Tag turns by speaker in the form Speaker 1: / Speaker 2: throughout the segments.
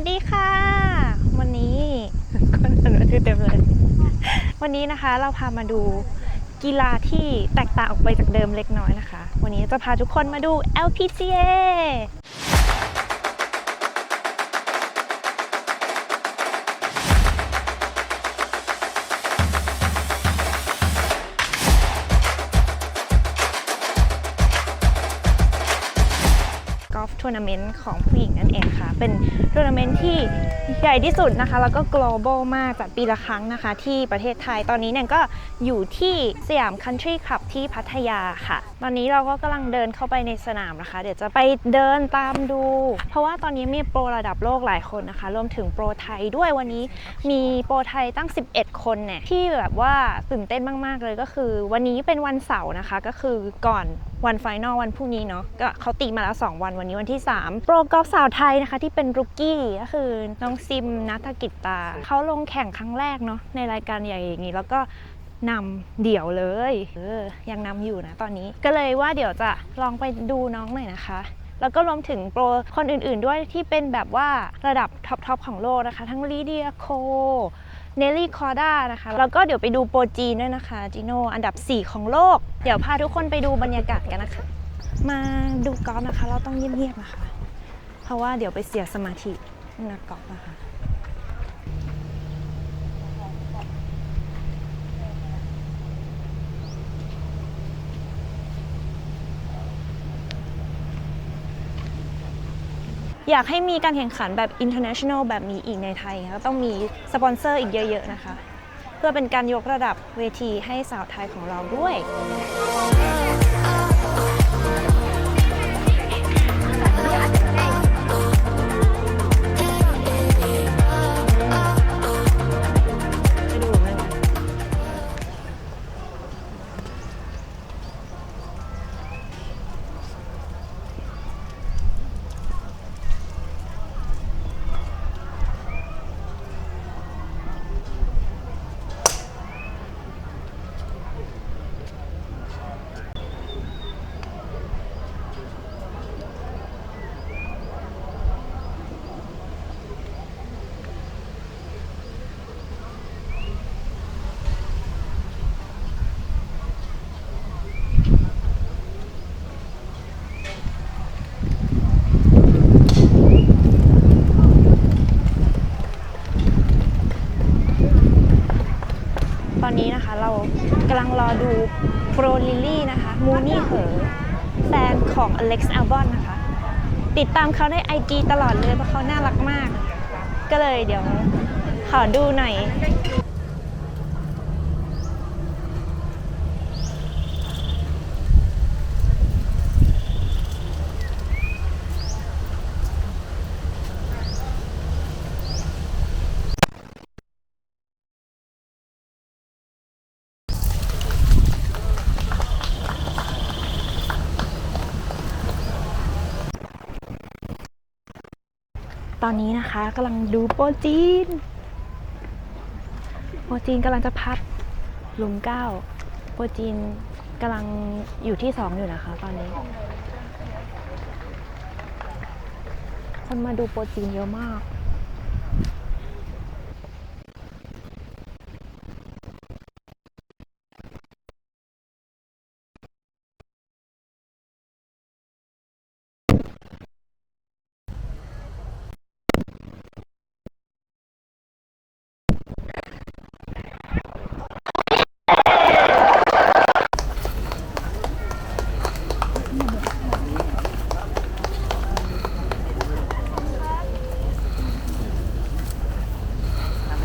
Speaker 1: วัสดีค่ะ วันนี้คนหันมาชื่อเต็มเลย วันนี้นะคะเราพามาดูกีฬาที่แตกต่างออกไปจากเดิมเล็กน้อยนะคะ วันนี้จะพาทุกคนมาดู LPGA อล์ฟทัวร์นาเมนต์ของผู้หญิงนั่นเองค่ะ เป็นทัวร์นาเมนต์ที่ใหญ่ที่สุดนะคะ แล้วก็ global มากจัดปีละครั้งนะคะ ที่ประเทศไทยตอนนี้เนี่ยก็อยู่ที่สยามคันทรีคลับที่พัทยาค่ะ ตอนนี้เราก็กำลังเดินเข้าไปในสนามนะคะ เดี๋ยวจะไปเดินตามดู เพราะว่าตอนนี้มีโปรระดับโลกหลายคนนะคะ รวมถึงโปรไทยด้วยวันนี้มีโปรไทยตั้ง 11 คนเนี่ยที่แบบว่าตื่นเต้นมากๆเลยก็คือ วันนี้เป็นวันเสาร์นะคะ ก็คือก่อนวันไฟนอลวันพรุ่งนี้เนาะก็เขาตีมาแล้ว 2 วันวันนี้วันที่ 3 โปรกอล์ฟสาวไทยนะคะ ที่เป็นรุกกี้ก็คือน้องซิมนัทกิจตาเขาลงแข่งครั้งแรกเนาะในรายการใหญ่อย่างนี้แล้วก็ นำเดี่ยวเลยเออยังนำอยู่นะตอนนี้ ก็เลยว่าเดี๋ยวจะลองไปดูน้องหน่อยนะคะ แล้วก็รวมถึงโปรคนอื่นๆด้วยที่เป็นแบบว่าระดับท็อปๆของโลกนะคะ ทั้งลีเดียโคเนลลี่คอร์ด้านะคะ แล้วก็เดี๋ยวไปดูโปรจีนด้วยนะคะจิโนอันดับ 4 ของโลก เดี๋ยวพาทุกคนไปดูบรรยากาศกันนะคะ มาดูกอล์ฟนะคะ เราต้องเงียบๆนะคะ เพราะว่าเดี๋ยวไปเสียสมาธินักกอล์ฟนะคะ อยากให้มีการแข่งขันแบบ international แบบนี้อีกในไทยก็ต้องมีสปอนเซอร์อีกเยอะ ๆ นะคะ เพื่อเป็นการยกระดับเวทีให้สาวไทยของเราด้วย ลิลลี่นะคะมูนี่เหอแฟนของอเล็กซ์อัลบอนนะคะ ติดตามเขาใน IG ตลอดเลยเพราะเขาน่ารักมาก ก็เลยเดี๋ยวขอดูหน่อย อนนี้นะคะกำลังดูโปรจีน โปรจีนกำลังจะพัดหลุมเก้าโปรจีนกำลังอยู่ที่สองอยู่นะคะ ตอนนี้ คนมาดูโปรจีนเยอะมาก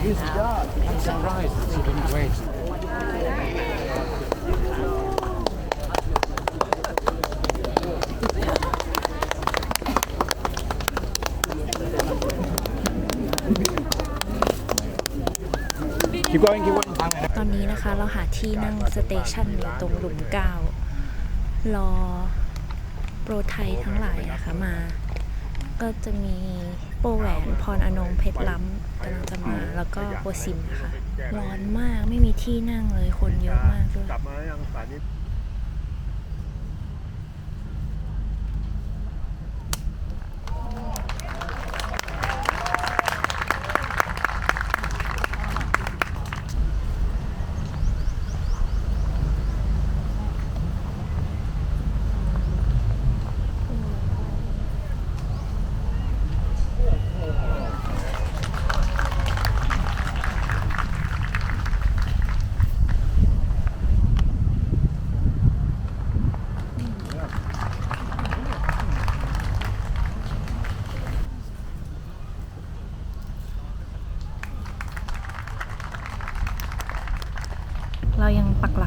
Speaker 2: I'm surprised that you didn't wait. คิดว่าคิดว่า
Speaker 1: ตอนนี้นะคะเราหาที่นั่งสเตชันอยู่ตรงหลุมเก้ารอโปรไทยทั้งหลายนะคะมา ก็จะมีโปรแหวนพรอนงเพชรล้ำ กำลังจะมาแล้วก็โปรซิมนะคะ ร้อนมากไม่มีที่นั่งเลยคนเยอะมากด้วย
Speaker 3: กลับมายังสารนี้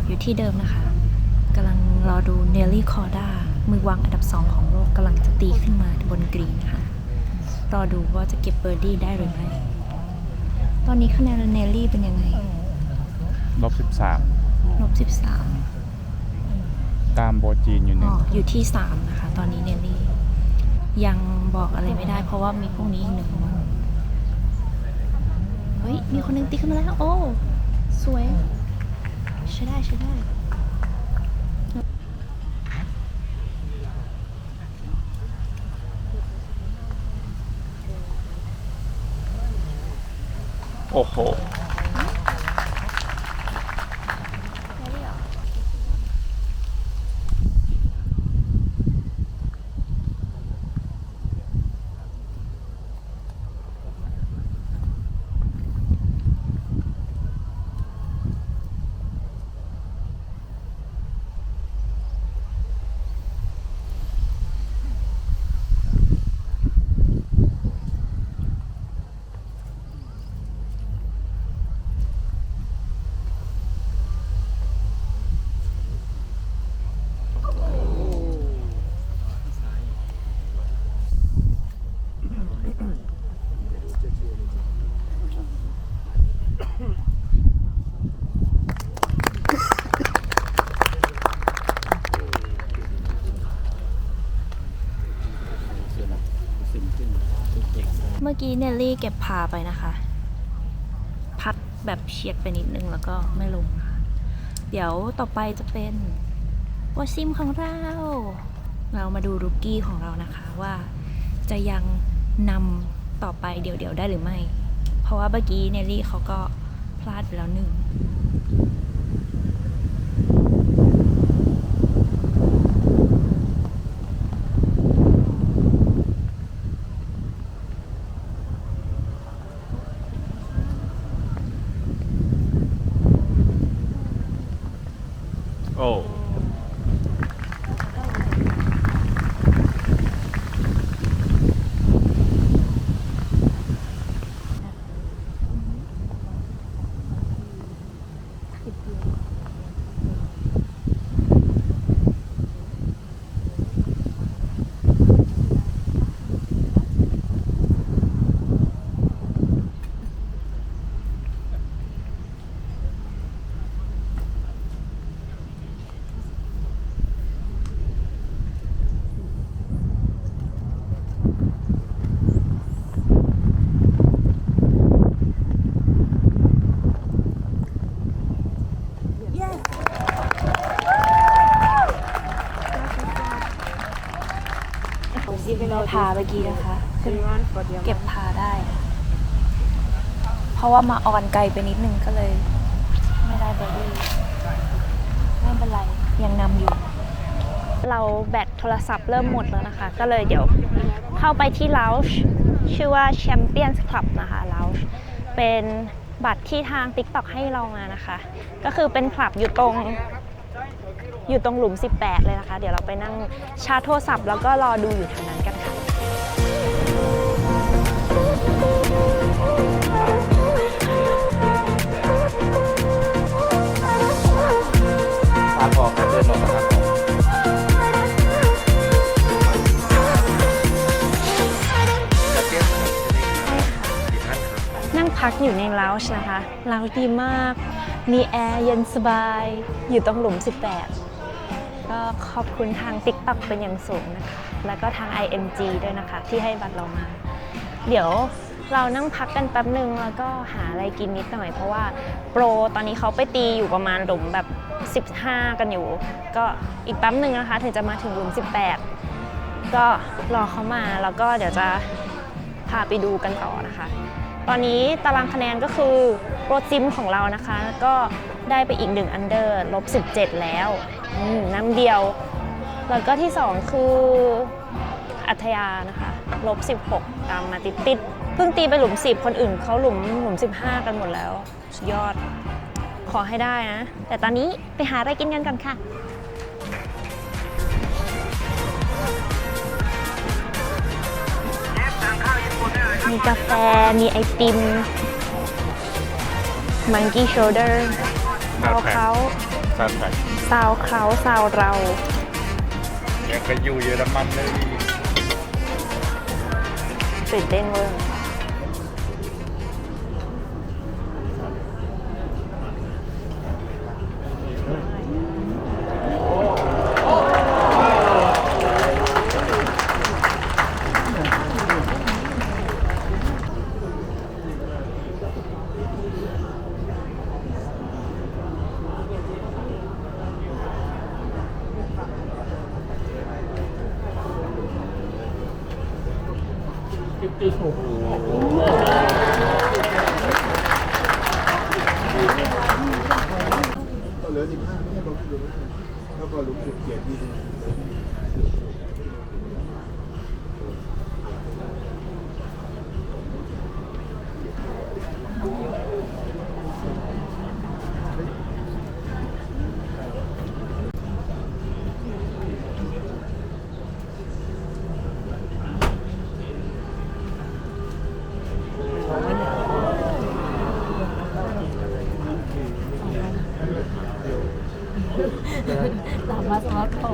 Speaker 1: อยู่ ที่เดิมนะคะกำลังรอดูเนลลี่คอร์ดามือวางอันดับ 2 ของโลกกำลังจะตีขึ้นมาบนกรีนนะคะรอดูว่าจะเก็บเบอร์ดี้ได้หรือไม่ ตอนนี้คะแนนเนลลี่เป็นยังไง
Speaker 2: ลบ
Speaker 1: ลบ13
Speaker 2: 13ตามโบจีนอยู่ห
Speaker 1: อ๋
Speaker 2: นึ่
Speaker 1: องอยู่ที่ 3 นะคะ ตอนนี้เนลลี่ ยังบอกอะไรไม่ได้เพราะว่ามีพวกนี้อีกหนึ่งคนเฮ้ย มีคนหนึงตีขึ้นมาแล้ว โอ้ สวย ใช่ได้ใช่ได้
Speaker 2: โอ้โห
Speaker 1: เมื่ อกี้เนลลี่เก็บพาไปนะคะ พัดแบบเฉียดไปนิดนึงแล้วก็ไม่ลงค่ะเดี๋ยวต่อไปจะเป็นวอซิมของเรา เรามาดูรุกกี้ของเรานะคะว่าจะยังนำต่อไปเดี๋ยวๆได้หรือไม่ เพราะว่าเมื่อกี้เนลลี่เขาก็พลาดไปแล้วหนึ่ง เราพาเมื่อกี้นะคะขึ้นเก็บพาได้ เพราะว่ามาออนไกลไปนิดนึงก็เลย ไม่ได้เบอร์ดี้ไม่เป็นไร ยังนำอยู่ เราแบตโทรศัพท์เริ่มหมดแล้วนะคะ ก็เลยเดี๋ยวเข้าไปที่ Lounge ชื่อว่า Champions Club นะคะ Lounge เป็นบัตรที่ทาง TikTok ให้เรามานะคะ ก็คือเป็นคลับอยู่ตรง อยู่ตรงหลุม 18 เลยนะคะ เดี๋ยวเราไปนั่งชาร์จโทรศัพท์แล้วก็รอดูอยู่แถวนั้นกันค่ะ
Speaker 2: ตาพอครับเดินลงนะครับจะเก็บกี่ท่านครับ
Speaker 1: นั่งพักอยู่ในลาวช์นะคะลาวช์ดีมาก มีแอร์เย็นสบาย อยู่ตรงหลุม 18 ก็ขอบคุณทาง TikTok เป็นอย่างสูงนะคะ แล้วก็ทาง IMG ด้วยนะคะ ที่ให้บัตรเรามา เดี๋ยวเรานั่งพักกันแป๊บหนึ่งแล้วก็หาอะไรกินนิดหน่อย เพราะว่าโปรตอนนี้เขาไปตีอยู่ประมาณหลุมแบบ 15 กันอยู่ ก็อีกแป๊บหนึ่งนะคะ ถึงจะมาถึงหลุม 18 ก็รอเขามาแล้วก็เดี๋ยวจะพาไปดูกันต่อนะคะ ตอนนี้ตารางคะแนนก็คือโปรจิมของเรานะคะ ก็ได้ไปอีก1อันเดอร์ลบ 17 แล้ว น้ำเดียว แล้วก็ที่2คืออัธยานะคะลบ 16 ตามมาติดติดๆเพิ่งตีไปหลุม 10 คนอื่นเขาหลุมหลุม 15 กันหมดแล้ว สุดยอดขอให้ได้นะ แต่ตอนนี้ไปหาอะไรกินกันก่อนค่ะมีกาแฟ มีไอติม มังกี้โชเดอร์
Speaker 2: ครั
Speaker 1: เขา
Speaker 2: บ
Speaker 1: เขา
Speaker 3: ซาวด์แทร็ก
Speaker 1: ซาวเขาซาวเรา
Speaker 3: ยังไปอยู่เยอรมันเลย
Speaker 1: ตื่นเต้นเวอร์
Speaker 4: สิบห้าไม่ใช่ลงสิบห้าแล้วก็หลุมสิบเจ็ดนี่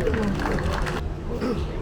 Speaker 4: よし。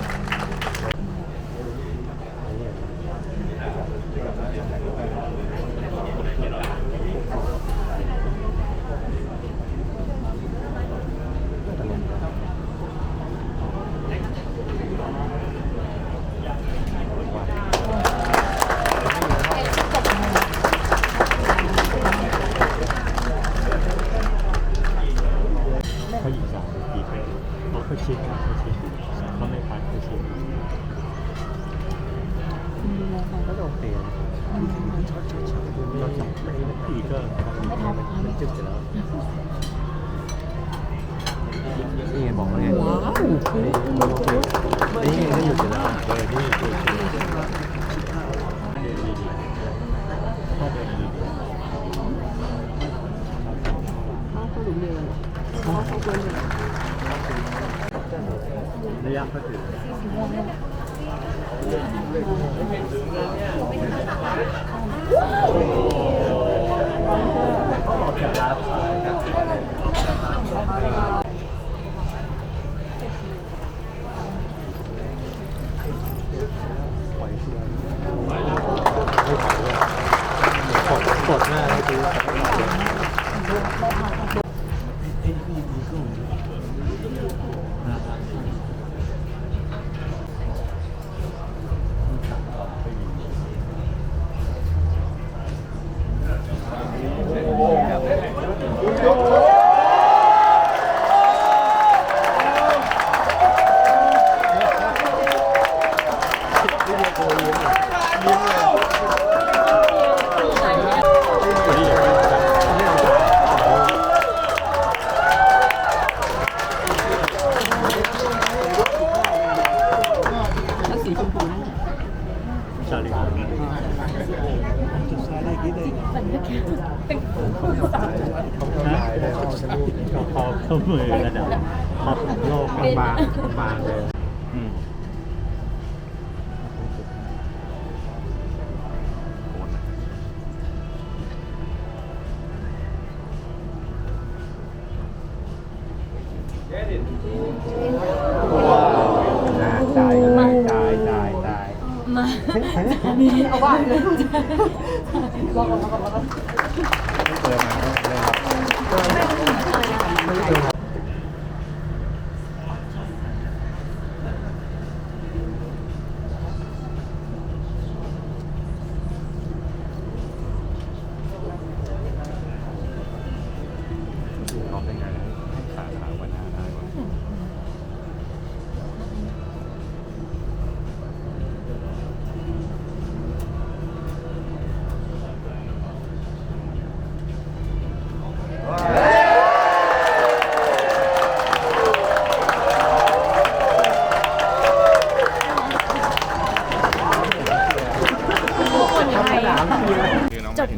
Speaker 3: เขาหญิงสาวปีเป็นเขาเขาชิดครับเขาชิดเขาไม่พักเขาชิดก็โดน เตะเราสองปีก็ไม่ทำไม่จุดอยู่แล้วนี่ไงบอกว่าไงว้าวนี่ไงก็หยุดอยู่แล้วเออนี่หยุดอยู่แล้วเดินดีๆถ้าเดินดีๆระยะก็ถือ Thank you. เขาเขาเขามือระดับท็อปของโลกบางบางเลยอืมตายตายตายตายตายเ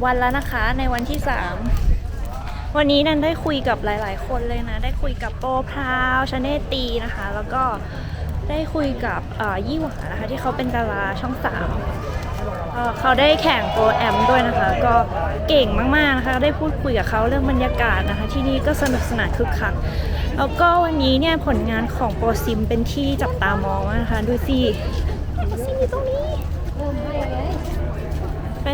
Speaker 3: วัน
Speaker 1: แล้วนะคะในวันที่ 3 วันนี้นันได้คุยกับหลาย ๆ คนเลยนะ ได้คุยกับโปรพราวชาเนตีนะคะ แล้วก็ได้คุยกับเอ่อยี่หวานะคะที่เขาเป็นดาราช่องสามเอ่อเขาได้แข่งโปรแอมด้วยนะคะ ก็เก่งมาก ๆ นะคะ ได้พูดคุยกับเขาเรื่องบรรยากาศนะคะ ที่นี่ก็สนุกสนานคึกคักแล้วก็วันนี้เนี่ยผลงานของโปรซิมเป็นที่จับตามองมากนะคะดูสิโปรซิมอยู่ตรงนี้ แ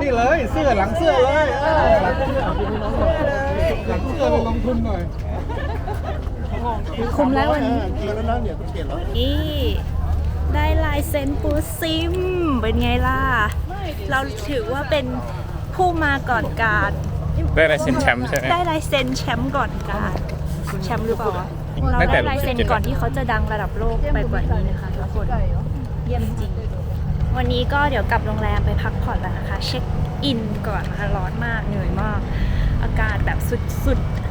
Speaker 1: เสื้
Speaker 4: อหลังเสื้อเลยเออหลังเสื้อหลังเสื้อลงทุนหน่อย
Speaker 1: คุมแล้ววันนี้
Speaker 4: เกียร์แล้วนะเนี่ยต้องเปลี่ยนแล้ว
Speaker 1: นี่ได้ลายเซ็นปูซิม เป็นไงล่ะ เราถือว่าเป็นผู้มาก่อนการ
Speaker 3: ได้ลายเซ็นแชมป์ใช่ไหม
Speaker 1: ได้ลายเซ็นแชมป์ก่อนการแชมป์หรือเปล่าวะเรา
Speaker 3: ตั้งแต่
Speaker 1: ได้ลายเซ็น
Speaker 3: 17
Speaker 1: ก่อนที่เขาจะดังระดับโลกไปกว่านี้นะคะทุกคน เยี่ยมจริง วันนี้ก็เดี๋ยวกลับโรงแรมไปพักผ่อนแล้วนะคะ เช็คอินก่อนนะคะร้อนมากเหนื่อยมาก อากาศแบบสุดๆ